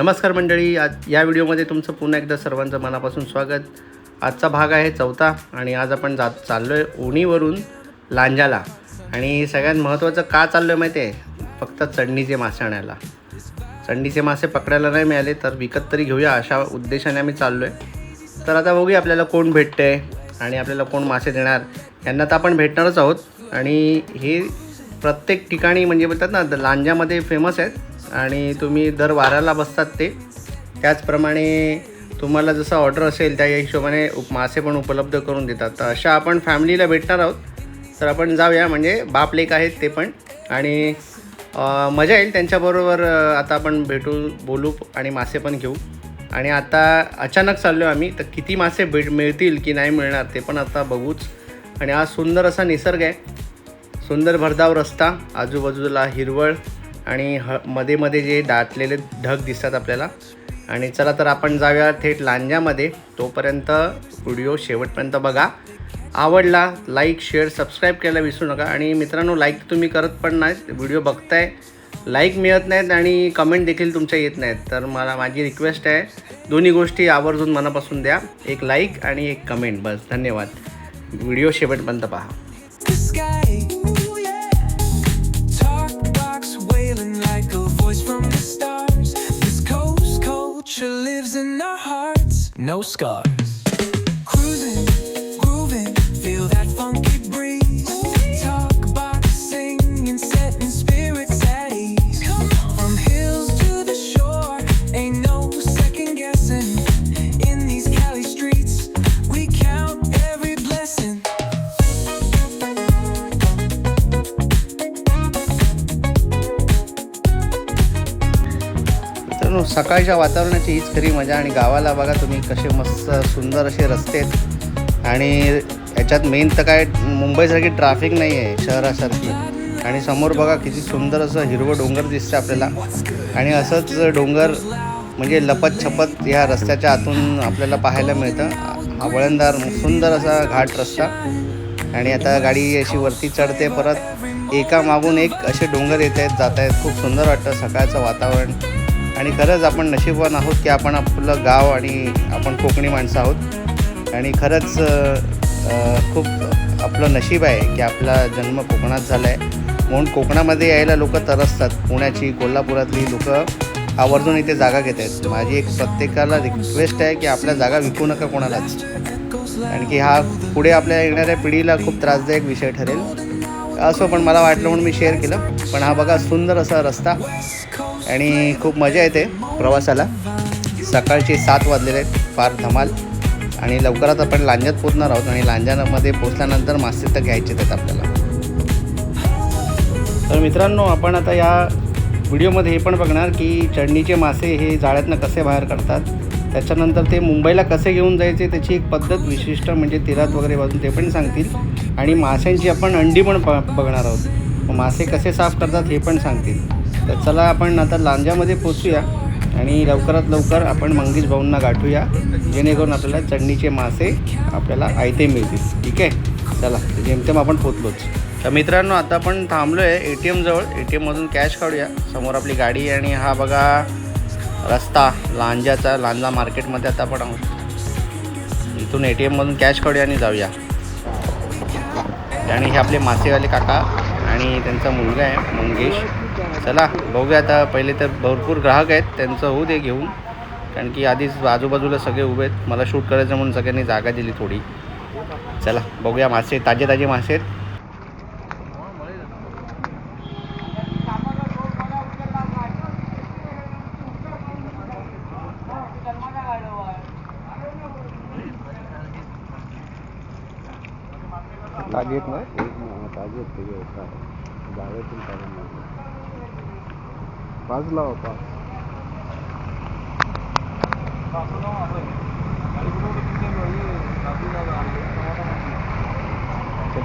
नमस्कार मंडळी आज या व्हिडिओमध्ये तुमचं पुन्हा एकदा सर्वांचं मनापासून स्वागत. आजचा भाग आहे चौथा आणि आज आपण जात चाललो आहे उणीवरून लांजाला. आणि सगळ्यात महत्त्वाचं का चाललो आहे माहिती आहे फक्त चढणीचे मासे आणायला. चढणीचे मासे पकडायला नाही मिळाले तर विकत तरी घेऊया अशा उद्देशाने आम्ही चाललो आहे तर आता बघूया आपल्याला कोण भेटते आणि आपल्याला कोण मासे देणार. यांना तर आपण भेटणारच आहोत. आणि हे प्रत्येक ठिकाणी म्हणजे बोलतात ना द- लांजामध्ये फेमस आहेत. आणि तुम्ही दर वाराला बसतात ते. त्याचप्रमाणे तुम्हाला जसं ऑर्डर असेल त्या हिशोबाने उप मासे पण उपलब्ध करून देतात. तर अशा आपण फॅमिलीला भेटणार आहोत. तर आपण जाऊया म्हणजे बाप लेक आहेत ते पण. आणि मजा येईल त्यांच्याबरोबर आता आपण भेटू बोलू आणि मासे पण घेऊ. आणि आता अचानक चाललो आम्ही तर किती मासे भेट मिळतील की नाही मिळणार ते पण आता बघूच. आणि आज सुंदर असा निसर्ग आहे. सुंदर भरधाव रस्ता आजूबाजूला हिरवळ आणि ह मध्ये मध्ये जे दाटलेले ढग दिसतात आपल्याला. आणि चला तर आपण जाऊया थेट लांजामध्ये. तोपर्यंत व्हिडिओ शेवटपर्यंत बघा. आवडला लाईक शेअर सबस्क्राईब करायला विसरू नका. आणि मित्रांनो लाईक तुम्ही करत पण नाहीत. व्हिडिओ बघताय. लाईक मिळत नाहीत आणि कमेंट देखील तुमच्या येत नाहीत. तर मला माझी रिक्वेस्ट आहे दोन्ही गोष्टी आवर्जून मनापासून द्या. एक लाईक आणि एक कमेंट बस धन्यवाद. व्हिडिओ शेवटपर्यंत पहा. no scar. मित्रांनो सकाळच्या वातावरणाची हीच खरी मजा आणि गावाला बघा तुम्ही कसे मस्त सुंदर असे रस्ते आहेत. आणि याच्यात मेन तर काय मुंबईसारखी ट्रॅफिक नाही आहे शहरासारखी. आणि समोर बघा किती सुंदर असं हिरवं डोंगर दिसतं आपल्याला. आणि असंच डोंगर म्हणजे लपत छपत ह्या रस्त्याच्या आतून आपल्याला पाहायला मिळतं. हा वळणदार सुंदर असा घाट रस्ता. आणि आता गाडी अशी वरती चढते परत. एका मागून एक असे डोंगर येत आहेत जात आहेत. खूप सुंदर वाटतं सकाळचं वातावरण. आणि खरंच आपण नशीबवान आहोत की आपण आपलं गाव आणि आपण कोकणी माणसं आहोत. आणि खरंच खूप आपलं नशीब आहे की आपला जन्म कोकणात झाला आहे म्हणून कोकणामध्ये यायला लोक तरसतात. पुण्याची कोल्हापुरातली लोक आवर्जून इथे जागा घेत आहेत. माझी एक प्रत्येकाला रिक्वेस्ट आहे की आपल्या जागा विकू नका कोणालाच. कारण की हा पुढे आपल्या येणाऱ्या पिढीला खूप त्रासदायक विषय ठरेल. असो पण मला वाटलं म्हणून मी शेअर केलं. पण हा बघा सुंदर असा रस्ता. आणि खूप मजा येते प्रवासाला. सकाळचे सात वाजलेले आहेत फार धमाल. आणि लवकरात आपण लांजात पोचणार आहोत आणि लांजामध्ये पोचल्यानंतर मासे तर घ्यायचे आहेत आपल्याला. तर मित्रांनो आपण आता या व्हिडिओमध्ये हे पण बघणार की चढणीचे मासे हे जाळ्यातनं कसे बाहेर काढतात त्याच्यानंतर ते मुंबईला कसे घेऊन जायचे त्याची एक पद्धत विशिष्ट म्हणजे तिरात वगैरे बाजून ते पण सांगतील. आणि माशांची आपण अंडी पण प बघणार आहोत. मासे कसे साफ करतात हे पण सांगतील. तर चला आपण आता लांजामध्ये पोचूया आणि लवकरात लवकर आपण मंगेश भाऊंना गाठूया जेणेकरून आपल्याला चढणीचे मासे आपल्याला आयते मिळतील. ठीक आहे? चला जेमतेम आपण पोचलोच. तर मित्रांनो आता आपण थांबलो आहे ए टी एमजवळ ए टी एममधून कॅश काढूया. समोर आपली गाडी आहे आणि हा बघा रस्ता लांजाचा लांजा मार्केटमध्ये आता आपण आहोत. इथून ए टी एममधून कॅश काढूया आणि जाऊया. आणि हे आपले मासेवाले काका आणि त्यांचा मुलगा आहे मंगेश. चला बघूया आता. पहिले तर भरपूर ग्राहक आहेत त्यांचं होऊ दे घेऊन. कारण की आधीच आजूबाजूला सगळे उभे आहेत. मला शूट करायचं म्हणून सगळ्यांनी जागा दिली थोडी. चला बघूया मासे ताजे ताजे मासे आहेत ताजे आहेत ना ताजे आहेत ते जाळ्यातून काढून पाच लावा पाच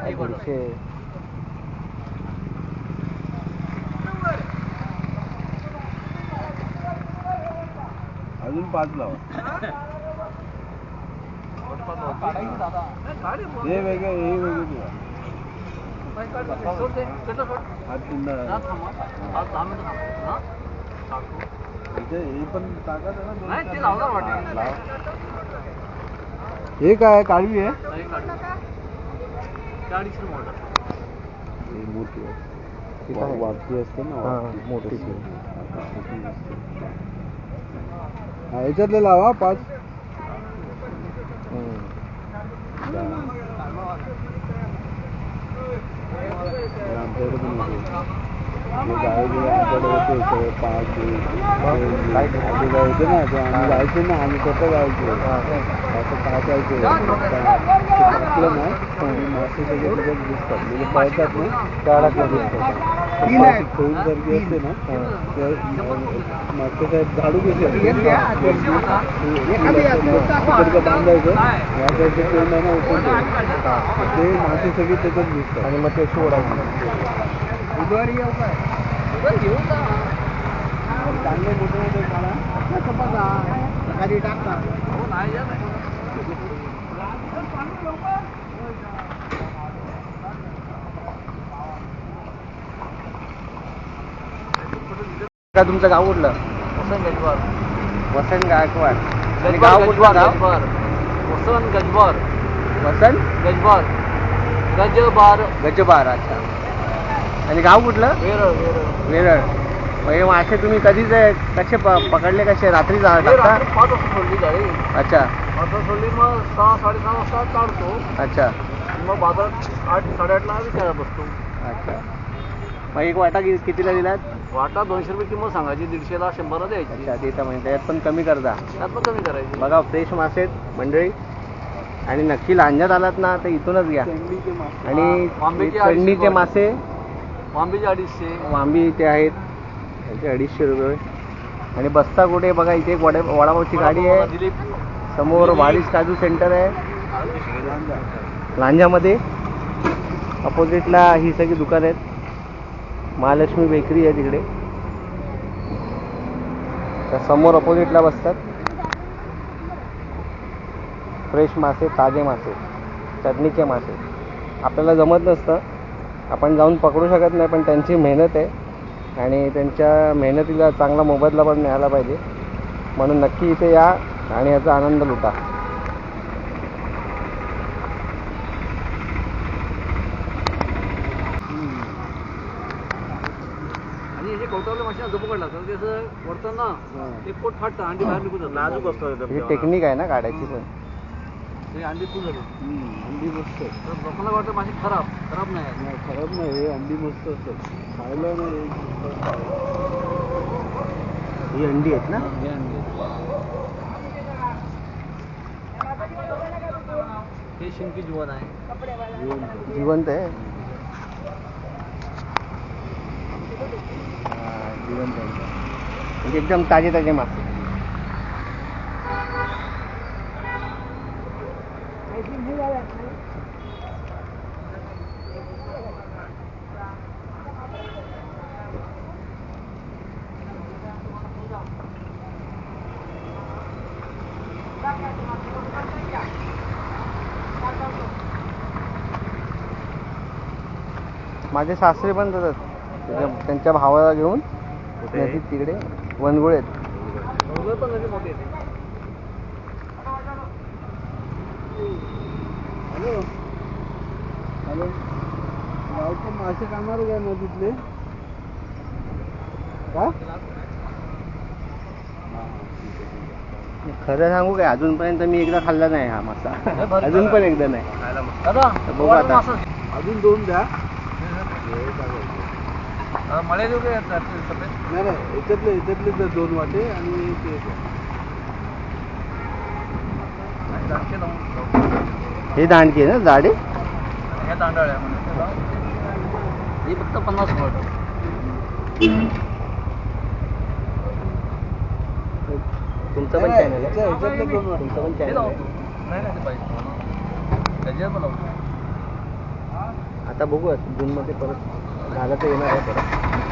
दीडशे अजून पाच लावा. हे वेगळे हे वेगळे ठेवा. नाही काढ. सोड ते. त्याचं सोड. हा. हा? पण काय काळवी आहे अडीचशे. हे मोठी असते ना. मोठी. हा याच्यातले लावा पाच. हे आमच्याकडे पण होते हे आमच्याकडे होते सगळे पाच ना ते आम्ही जायचो ना आम्ही स्वतः जायचो असं टाकायचो टाकलं ना मासे सगळे त्याच्यात दिसतात म्हणजे पळतात ना दिसतात ठेवून असते ना साहेब झाडू कशी बांधायचं या आहे ना ओपन ते मासे सगळे त्याच्यात दिसतात आणि मग ते सोडायचं. बुधवारी येऊ काय? बरं, घेऊन जा. चांगले मोठे मोठे काढा खाली टाकता हो, नाही या. का तुमचं गाव कुठलं? वसंत गजबार. वसंत गायकवाड. आणि गाव कुठलं गाव? गजबार. वसंत गजबार वसंत? गजबार गजबार. गजबार अच्छा. आणि गाव कुठलं? वेरळ वेरळ. वेरळ. मग हे मासे तुम्ही कधी जे- कसे प- पकडले कसे रात्री जा- हे टाकता रात्री पाच वाजता सोडली जाळी अच्छा. पाच वाजता सोडली मग सहा साडेसहा वाजता काढतो. अच्छा. मग बाजारात आठ साडेआठला विकायला बसतो. अच्छा. मग एक वाटा कि- कितीला दिलात? वाटा दोनशे रुपये किंमत सांगायची दीडशेला शंभरला द्यायची. अच्छा ते तर म्हणजे त्यात पण कमी करता. त्यात पण कमी करायची. बघा फ्रेश मासे आहेत मंडळी. आणि नक्की लांजात आलात ना तर इथूनच घ्या. आणि अडीचशे मासे वांबीचे अडीचशे. वांबी इथे आहेत. याचे अडीचशे रुपये. आणि बस्ता कुठे? बघा इथे एक वडे वडापावची गाडी आहे. दिलीप. समोर वारीस काजू सेंटर आहे. लांजामध्ये. अपोजिटला ही सगळी दुकान आहेत. महालक्ष्मी बेकरी आहे तिकडे. त्या समोर अपोजिटला बसतात. फ्रेश मासे ताजे मासे चटणीचे मासे. आपल्याला जमत नसतं. आपण जाऊन पकडू शकत नाही पण त्यांची मेहनत आहे. आणि त्यांच्या मेहनतीला चांगला मोबदला पण मिळाला पाहिजे. म्हणून नक्की इथे या आणि याचा आनंद लुटा. ही टेक्निक आहे ना काढायची पण. हे अंडी फुल झाली अंडी मस्त. तर लोकांना वाटतं मासे खराब खराब नाही. नाही खराब नाही हे अंडी मस्त असतात खायला नाही. ही अंडी आहेत ना हे अंडी आहेत. हे शिंकी जीवन आहे जिवंत. जिवंत आहे हा, जिवंत. म्हणजे एकदम ताजे ताजे मासे माझे सासरे पण जातात त्याच्या- भावाला घेऊन नदीत तिकडे वनगुळेत. मासे नदीतले का? खरं सांगू काय अजूनपर्यंत मी एकदा खाल्ला नाही हा मासा. अजून पण एकदा नाही. बघू आता. अजून दोन द्या. मळे नाही नाही याच्यातले याच्यातले द्या दोन वाटे आणि ते हे दांडकी आहे ना जाडे हे तांदळ आहे हे फक्त पन्नास रुपये तुमचं पण चॅनल आहे. तुमचं पण चॅनल नाही नाही ते पाहिजे. त्याच्यावर पण लावतो. आता बघू जूनमध्ये परत. झालं तर येणार आहे परत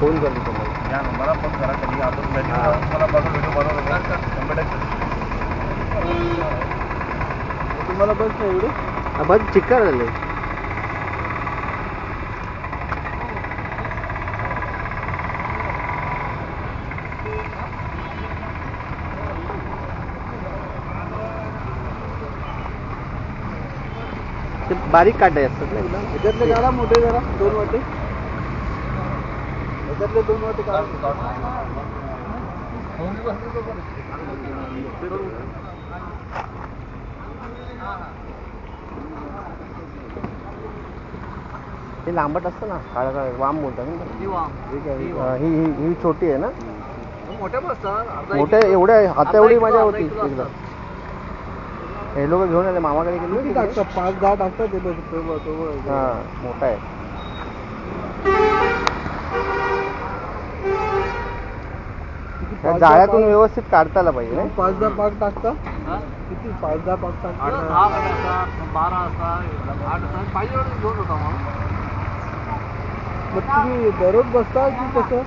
फोन करतो तुम्हाला. या मला फोन करा. कधी आपण घरी हा. मला बघा व्हिडिओ बनवतो शंभर टक्के. तुम्हाला बस नाही एवढे? हा, बस चिक्कार झाले. ते बारीक काटे असतात ना एकदम ह्याच्यातले काढा मोठे जरा दोन वाटे. ह्याच्यातले दोन वाटे ते लांबट असतं ना काळा काळा वाम बोलतात ना हा, ही ही ही छोटी आहे ना? मोठ्या मोठ्या एवढ्या हाता एवढी मजा होती एकदा. हे लोक घेऊन आले मामाकडे गेले पाच दहा टाकतात. हा मोठा आहे किती त्या पाच दहा जाळ्यातून व्यवस्थित काढता आला पाहिजे पाच दहा पाक टाकता? किती? पाच दहा पाक आठ टाकता बारा आठ असतात पाहिजे घेऊन होता मग. तुम्ही दररोज बसता की कसं?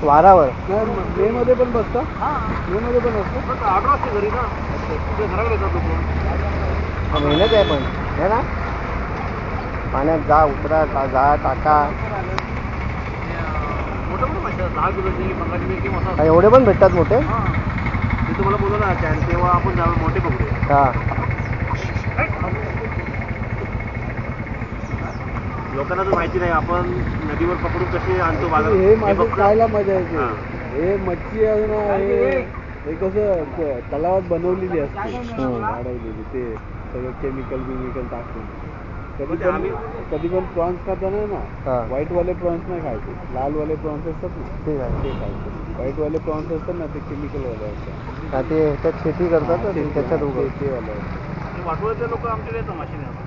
वारावर. मे मध्ये पण बसता? हा. मे मध्ये पण असतं पण आठ वाजता घरी ना. ते घराकडे येतात मेहनत आहे पण. है ना? पाण्यात जा उतरा जा टाका. मोठं मोठं हा, एवढे पण भेटतात मोठे? हा. मी तुम्हाला ना त्या तेव्हा आपण जाऊ मोठे पकडूया हा. लोकांना तर माहिती नाही आपण नदीवर पकडून कसे आणतो बाजार हे हे मासे खायला मजा येते. हा. हे मच्छी आहे ना हे हे? कसं क- तलावात बनवलेली असते. हम्म. वाढवलेली ते सगळं केमिकल बिमिकल टाकून. कधी पण ते पण आम्ही- कधी पण प्रॉन्स खाताना ना. हा. व्हाईट वाले प्रॉन्स नाही खायचे. लाल वाले प्रॉन्स असतात ना. ते खायचे. व्हाईट वाले प्रॉन्स असतात ना ते केमिकल वाले असतात. हा, ते ह्याच्यात शेती करतात ना ते, ते- त्याच्यात ते- उगवतं. ते वाले वाटोळ्यातले लोक आमच्याकडे येतात माशिने येतात.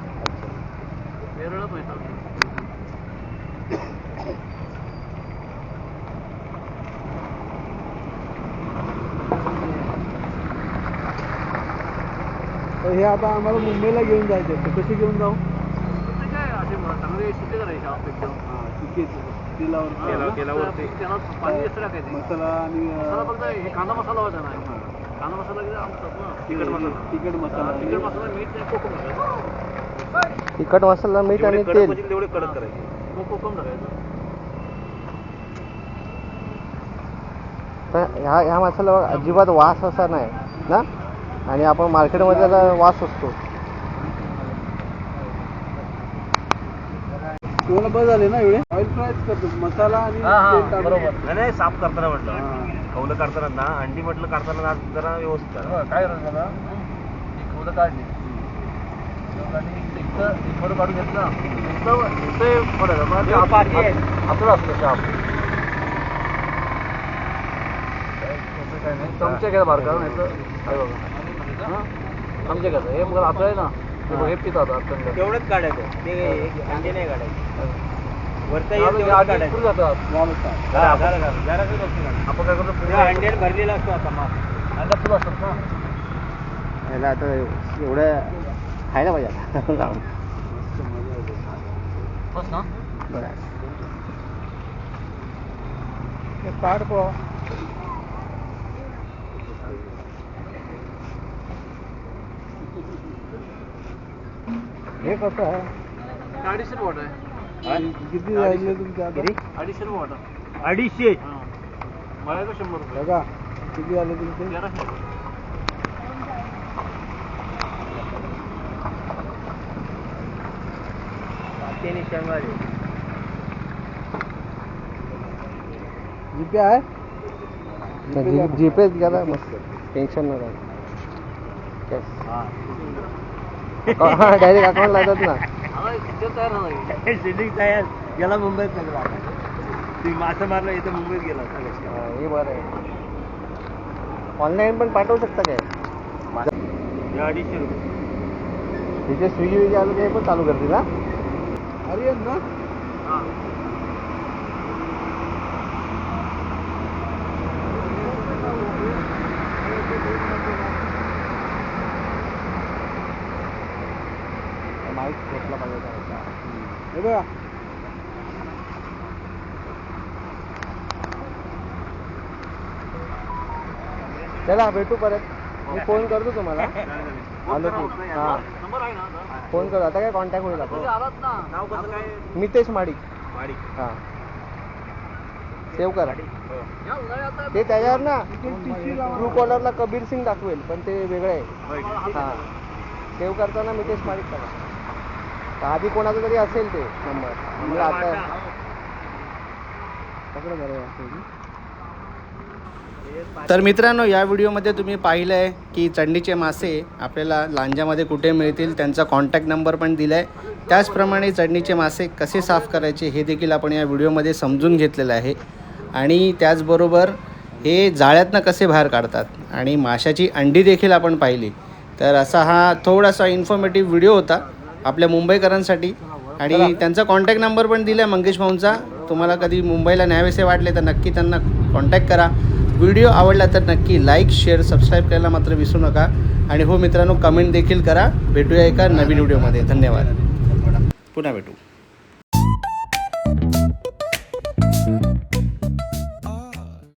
तर हे आता आम्हाला मुंबईला घेऊन जायचे तर कसे घेऊन जाऊ? चांगले शिट्टे करायचे आप एकदम हा तिकीट तेलावर तेला- ना? तेलावरती त्याला पाणी जास्त टाकायचं. मसाला आणि मसाला अं, फक्त हे. कांदा मसाला होता ना. कांदा मसाला किती आमचाच ना तिखट मसाला. तिखट मसाला. तिखट मसाला मीठ नाही कोकम टाकायचं तिखट मसाला मीठ आणि तेल. तेवढे कडक करायचे. मग कोकम टाकायचं तर ह्या ह्या मसाल्यावर अजिबात वास असा नाही ना? आणि आपण मार्केटमध्ये त्याला वास असतो. तुम्हाला बस झाले ना एवढे? ऑइल फ्रायच करतो मसाला आणि तेल टाकून. बरोबर. नाही साफ करताना म्हटलं. हा. कौलं काढताना ना अंडी म्हटलं काढताना ना जरा व्यवस्थित करा. काय करायचं एक कौलं काढली. काढून घेतलं. मग ते आप- आपलं शाप काय नाही. चमचे घ्या बारका नाही तर आहे बघा हां? चमचे घ्यायचं हे मग आता आहे ना. पितात अखंड तेवढंच काढायचं. ते अंडे नाही काढायचे. वरचा आता जातात. का? आपण काय करतो? भरलेला असतो आता माल अंडा फुलं असतात ना. ह्याला आता एवढं खायला पाहिजे आता. जाऊन. बस ना. बरं. काढ पो हे? अडीचशे वॉट आहे किती राहिले तुमचे आता अडीचशे वॉट अडीचशे हाँ। मळायचं शंभर रुपये। बघा किती झाले तुमचे तेराशे जीपे आहे गेला मस्त। टेन्शन नाही राहत. Cash. हा डायरेक्ट अकाउंट लागतात ना आता तयार गेला मुंबईत सगळा तुम्ही मासे मारला इथं मुंबईत गेला हा, हे बरं आहे ऑनलाईन पण पाठवू शकता काय हे अडीचशे रुपये तिथे स्विगी विगी आलं ते पण चालू करतील ना अरे ना हां माईक घेतला पाहिजे त्याचा. हे बघा. चला भेटू परत. मी फोन करतो तुम्हाला. आलो की. हा. फोन करू. आता काय कॉन्टॅक्ट होईल आपण मितेश माडिक. हा. सेव्ह करा. ते त्याच्यावर ना ट्रू कॉलरला कबीर सिंग दाखवेल पण ते वेगळं आहे. हा. सेव्ह करताना मितेश माडिक करा. आधी कोणाचा तरी असेल ते. नंबर म्हणजे आता. तर मित्रांनो या व्हिडिओमध्ये तुम्ही पाहिलं आहे की चंडीचे मासे आपल्याला लांजामध्ये कुठे मिळतील त्यांचा कॉन्टॅक्ट नंबर पण दिला आहे त्याचप्रमाणे चंडीचे मासे कसे साफ करायचे हे देखील आपण या व्हिडिओमध्ये समजून घेतलेलं आहे. आणि त्याचबरोबर हे जाळ्यातनं कसे बाहेर काढतात आणि माशाची अंडी देखील आपण पाहिली. तर असा हा थोडासा इन्फॉर्मेटिव्ह व्हिडिओ होता. आपल्या मुंबईकरांसाठी. आणि त्यांचा कॉन्टॅक्ट नंबर पण दिला आहे मंगेश भाऊंचा. तुम्हाला कधी मुंबईला न्यावेसे वाटले तर नक्की त्यांना कॉन्टॅक्ट करा. व्हिडिओ आवडला तर नक्की लाईक शेअर सबस्क्राईब करायला मात्र विसरू नका. आणि हो मित्रांनो कमेंट देखील करा. भेटूया एका नवीन व्हिडिओमध्ये धन्यवाद. पुन्हा भेटू.